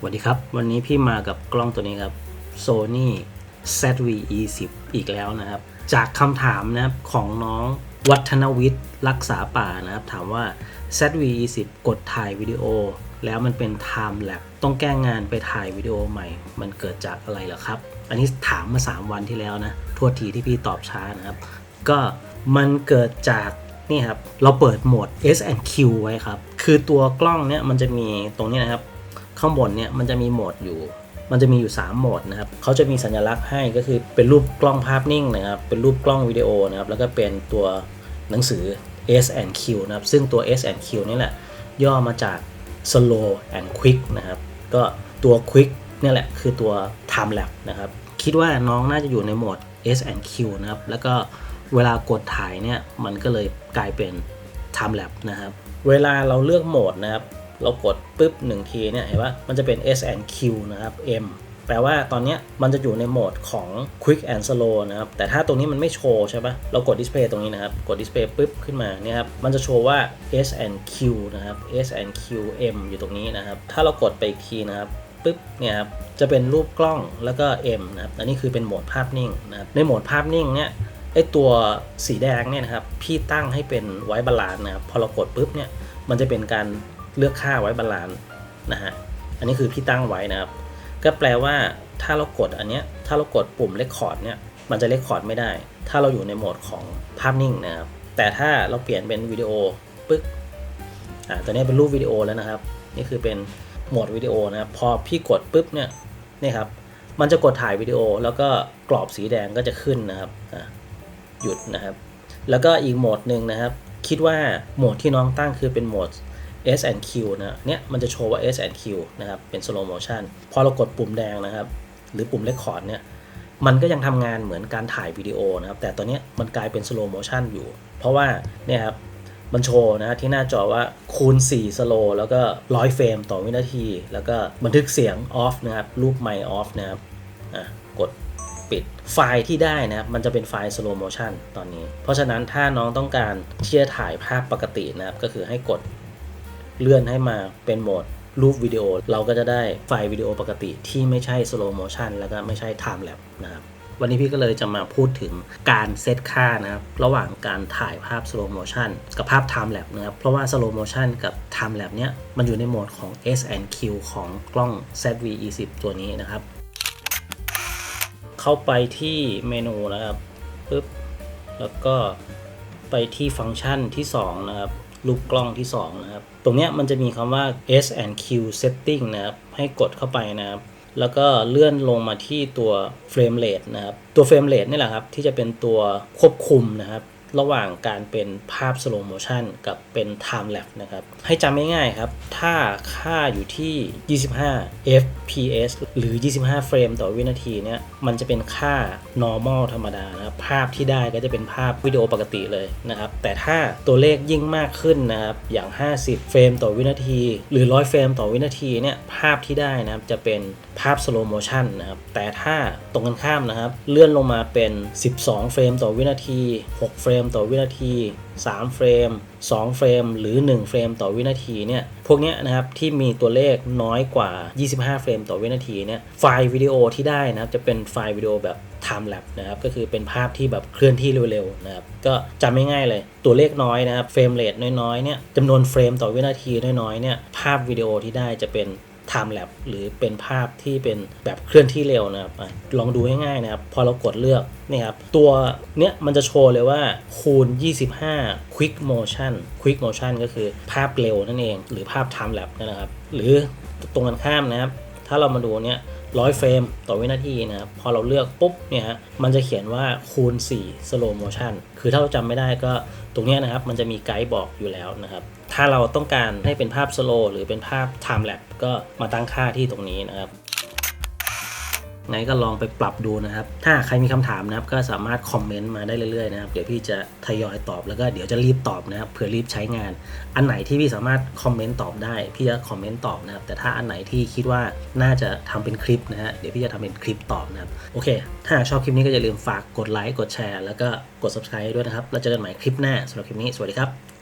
สวัสดีครับ วันนี้พี่มากับกล้องตัวนี้ครับ Sony ZV-E10 อีกแล้วนะครับ จากคำถามนะครับของน้องวัฒนวิทย์รักษาป่านะครับ ถามว่า ZV-E10 กดถ่ายวิดีโอ แล้วมันเป็น time lapse ต้องแก้งานไปถ่ายวิดีโอใหม่ มันเกิดจากอะไรเหรอครับ อันนี้ถามมา 3 วันที่แล้วนะโทษทีที่พี่ตอบช้านะครับ ก็มันเกิดจากนี่ครับเราเปิดโหมด S&Q ไว้ครับ คือตัวกล้องเนี่ยมันจะมีตรงนี้นะครับ ข้างบนเนี่ยมันจะมีโหมดอยู่ มันจะมีอยู่ 3 โหมดนะครับเขาจะมีสัญลักษณ์ให้ก็คือเป็นรูปกล้องภาพนิ่งนะครับเป็นรูปกล้องวิดีโอนะครับแล้วก็เป็นตัวหนังสือ S&Q นะครับซึ่งตัว S&Q นี่แหละ ย่อมาจาก slow and quick นะครับก็ตัว quick เนี่ยแหละคือตัว time lapse นะครับคิดว่าน้องน่าจะอยู่ในโหมด S&Q นะครับแล้วก็เวลากดถ่ายเนี่ยมันก็เลยกลายเป็น time lapse นะครับเวลาเราเลือกโหมดนะครับ เรากดปุ๊บหนึ่งทีเนี่ยเห็นว่ามันจะเป็น S and Q นะครับ M แปลว่าตอนนี้มันจะอยู่ในโหมดของ Quick and Slow นะครับ แต่ถ้าตรงนี้มันไม่โชว์ใช่ปะเรากด Display ตรงนี้นะครับ กด Display ปุ๊บขึ้นมาเนี่ยครับ มันจะโชว์ว่า S and Q นะครับ S and Q M อยู่ตรงนี้นะครับ ถ้าเรากดไปอีกทีนะครับปุ๊บเนี่ยครับ จะเป็นรูปกล้องแล้วก็ M นะครับ อันนี้คือเป็นโหมดภาพนิ่งนะครับ ในโหมดภาพนิ่งเนี่ยไอตัวสีแดงเนี่ยนะครับ พี่ตั้งให้เป็นไว้บาลานซ์นะครับ พอเรากดปุ๊บเนี่ย มันจะเป็นการ เลือกค่าไว้บาลานซ์นะฮะ อันนี้คือพี่ตั้งไว้นะครับ ก็แปลว่าถ้าเรากดอันเนี้ย ถ้าเรากดปุ่มเลคคอร์ดเนี่ย มันจะเลคคอร์ดไม่ได้ ถ้าเราอยู่ในโหมดของภาพนิ่งนะครับ แต่ถ้าเราเปลี่ยนเป็นวิดีโอปึ๊ก อ่า ตัวนี้เป็นรูปวิดีโอแล้วนะครับ นี่คือเป็นโหมดวิดีโอนะครับ พอพี่กดปุ๊บเนี่ย นี่ครับ มันจะกดถ่ายวิดีโอ แล้วก็กรอบสีแดงก็จะขึ้นนะครับ อะหยุดนะครับ แล้วก็อีกโหมดหนึ่งนะครับ คิดว่าโหมดที่น้องตั้งคือเป็นโหมด S and Q นะเนี่ยมันจะโชว์ว่า S and Q นะครับเป็น slow motion พอเรากดปุ่มแดงนะครับ หรือปุ่ม record เนี่ยมันก็ยังทำงานเหมือนการถ่ายวิดีโอนะครับ แต่ตอนนี้มันกลายเป็น slow motion อยู่ เพราะว่าเนี่ยครับมันโชว์นะที่หน้าจอว่าคูณ4 slow แล้วก็100เฟรมต่อวินาที แล้วก็บันทึกเสียง off นะครับรูปไมค์ off นะครับอะกดปิดไฟล์ที่ได้นะครับ มันจะเป็นไฟล์ slow motion ตอนนี้ เพราะฉะนั้นถ้าน้องต้องการที่จะถ่ายภาพปกตินะครับ ก็คือให้กด เลื่อนให้มาเป็นโหมดรูปวิดีโอ เราก็จะได้ไฟล์วิดีโอปกติที่ไม่ใช่ slow motion แล้วก็ไม่ใช่ time lapse นะครับวันนี้พี่ก็เลยจะมาพูดถึงการเซตค่านะครับ ระหว่างการถ่ายภาพ slow motion กับภาพ time lapse นะครับ เพราะว่า slow motion กับ time lapse เนี้ยมันอยู่ในโหมดของ S and Q ของกล้อง ZV-E10 ตัวนี้นะครับ เข้าไปที่เมนูนะครับปึ๊บแล้วก็ไปที่ฟังก์ชันที่ 2 นะครับ รูปกล้องที่ 2 นะครับ ตรงเนี้ยมันจะมีคำว่า S and Q setting นะครับ ให้กดเข้าไปนะครับ แล้วก็เลื่อนลงมาที่ตัว frame rate นะครับ ตัว frame rate นี่แหละครับ ที่จะเป็นตัวควบคุมนะครับ ระหว่างการเป็นภาพ slow motion กับเป็น time lapse นะครับ ให้จำง่ายๆครับ ถ้าค่าอยู่ที่ 25 fps หรือ 25 เฟรมต่อวินาทีเนี่ย มันจะเป็นค่า normal ธรรมดานะครับ ภาพที่ได้ก็จะเป็นภาพวิดีโอปกติเลยนะครับ แต่ถ้าตัวเลขยิ่งมากขึ้นนะครับ อย่าง 50 เฟรมต่อวินาที หรือ 100 เฟรมต่อวินาทีเนี่ย ภาพที่ได้นะครับ จะเป็นภาพ slow motion นะครับ แต่ถ้าตรงกันข้ามนะครับ เลื่อนลงมาเป็น 12 เฟรมต่อวินาที 6 เฟรมต่อวินาที 3 เฟรม 2 เฟรม หรือ 1 เฟรมต่อวินาทีเนี่ย พวกเนี้ยนะครับที่มีตัวเลขน้อยกว่า 25 เฟรมต่อวินาทีเนี่ย ไฟล์วิดีโอที่ได้นะครับจะเป็นไฟล์วิดีโอแบบ time lapse นะครับก็คือเป็นภาพที่แบบเคลื่อนที่เร็วๆนะครับก็จำง่ายๆเลย ตัวเลขน้อยนะครับเฟรมเรทน้อยๆเนี่ยจำนวนเฟรมต่อวินาทีน้อยๆเนี่ยภาพวิดีโอที่ได้จะเป็น ไทม์แลปหรือเป็นภาพที่เป็นแบบเคลื่อนที่เร็วนะครับลองดูง่ายๆนะครับ พอเรากดเลือกนี่ครับ ตัวเนี้ยมันจะโชว์เลยว่าคูณ 25 quick motion quick motion ก็คือภาพเร็วนั่นเอง หรือภาพไทม์แลปนั่นนะครับ หรือตรงกันข้ามนะครับ ถ้าเรามาดูเนี้ย ร้อยเฟรมต่อวินาทีนะครับพอเราเลือกปุ๊บเนี่ยฮะมันจะเขียนว่าคูณ 4 slow motion คือถ้าเราจำไม่ได้ก็ตรงนี้นะครับมันจะมีไกด์บอกอยู่แล้วนะครับถ้าเราต้องการให้เป็นภาพสโลหรือเป็นภาพ time lapse ก็มาตั้งค่าที่ตรงนี้นะครับ ไงก็ลองไปปรับดูนะครับ ถ้าใครมีคำถามนะครับ ก็สามารถคอมเมนต์มาได้เรื่อยๆนะครับ เดี๋ยวพี่จะทยอยตอบแล้วก็เดี๋ยวจะรีบตอบนะครับเผื่อรีบใช้งาน อันไหนที่พี่สามารถคอมเมนต์ตอบได้ พี่จะคอมเมนต์ตอบนะครับ แต่ถ้าอันไหนที่คิดว่าน่าจะทำเป็นคลิปนะฮะ เดี๋ยวพี่จะทำเป็นคลิปตอบนะครับ โอเค ถ้าชอบคลิปนี้ก็อย่าลืมฝากกดไลค์ กดแชร์ แล้วก็กด subscribe ด้วยนะครับ แล้วเจอกันใหม่คลิปหน้าสำหรับคลิปนี้ สวัสดีครับ